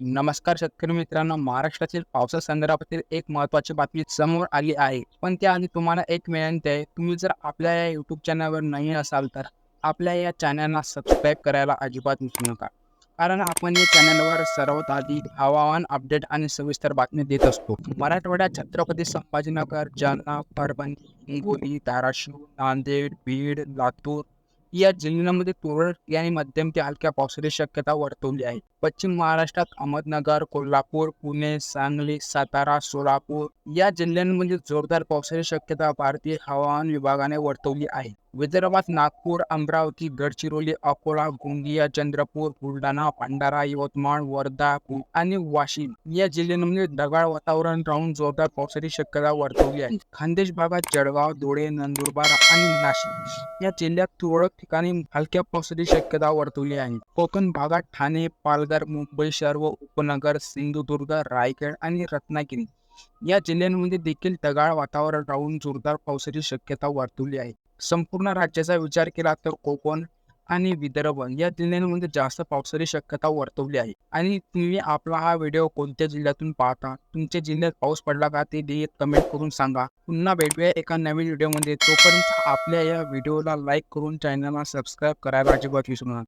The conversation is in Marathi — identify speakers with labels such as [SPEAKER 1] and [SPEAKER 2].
[SPEAKER 1] नमस्कार शेतकरी मित्रांनो महाराष्ट्रातील पावसा संदर्भातील एक महत्त्वाची बातमी समोर आली आहे. पण त्याआधी तुम्हाला एक विनंती आहे तुम्ही जर आपल्या या यूट्यूब चॅनलवर नाही असाल तर आपल्या या चॅनलला सबस्क्राईब करायला अजिबात विसरू नका. कारण आपण या चॅनलवर सर्वात आधी हवामान अपडेट आणि सविस्तर बातमी देत असतो. मराठवाड्यात छत्रपती संभाजीनगर जालना परभणी हिंगोली धाराशिव नांदेड बीड लातूर या जिल्ह्यांमध्ये तुरळक आणि मध्यम ते हलक्या पावसाची शक्यता वर्तवली आहे. पश्चिम महाराष्ट्रात अहमदनगर कोल्हापूर पुणे सांगली सातारा सोलापूर या जिल्ह्यांमध्ये जोरदार पावसाची शक्यता भारतीय हवामान विभागाने वर्तवली आहे. विदर्भात नागपूर अमरावती गडचिरोली अकोला गोंदिया चंद्रपूर बुलढाणा भंडारा यवतमाळ वर्धा आणि वाशिम या जिल्ह्यांमध्ये ढगाळ वातावरण राहून जोरदार पावसाची शक्यता वर्तवली आहे. खानदेश भागात जळगाव धुळे नंदुरबार आणि नाशिक या जिल्ह्यात तुरळक ठिकाणी हलक्या पावसाची शक्यता वर्तवली आहे. कोकण भागात ठाणे पालघर मुंबई शहर व उपनगर सिंधुदुर्ग रायगड आणि रत्नागिरी या जिल्ह्यांमध्ये देखील ढगाळ वातावरण राहून जोरदार पावसाची शक्यता वर्तवली आहे. संपूर्ण राज्याचा विचार केला तर कोकण आणि विदर्भ या जिल्ह्यांमध्ये जास्त पावसाची शक्यता वर्तवली आहे. आणि तुम्ही आपला हा व्हिडिओ कोणत्या जिल्ह्यातून पाहता? तुमच्या जिल्ह्यात पाऊस पडला का ते दे कमेंट करून सांगा. पुन्हा भेटूया एका नवीन व्हिडिओमध्ये. तोपर्यंत आपल्या या व्हिडिओला लाईक करून चॅनलला सबस्क्राईब करायला अजिबात विसरू नका.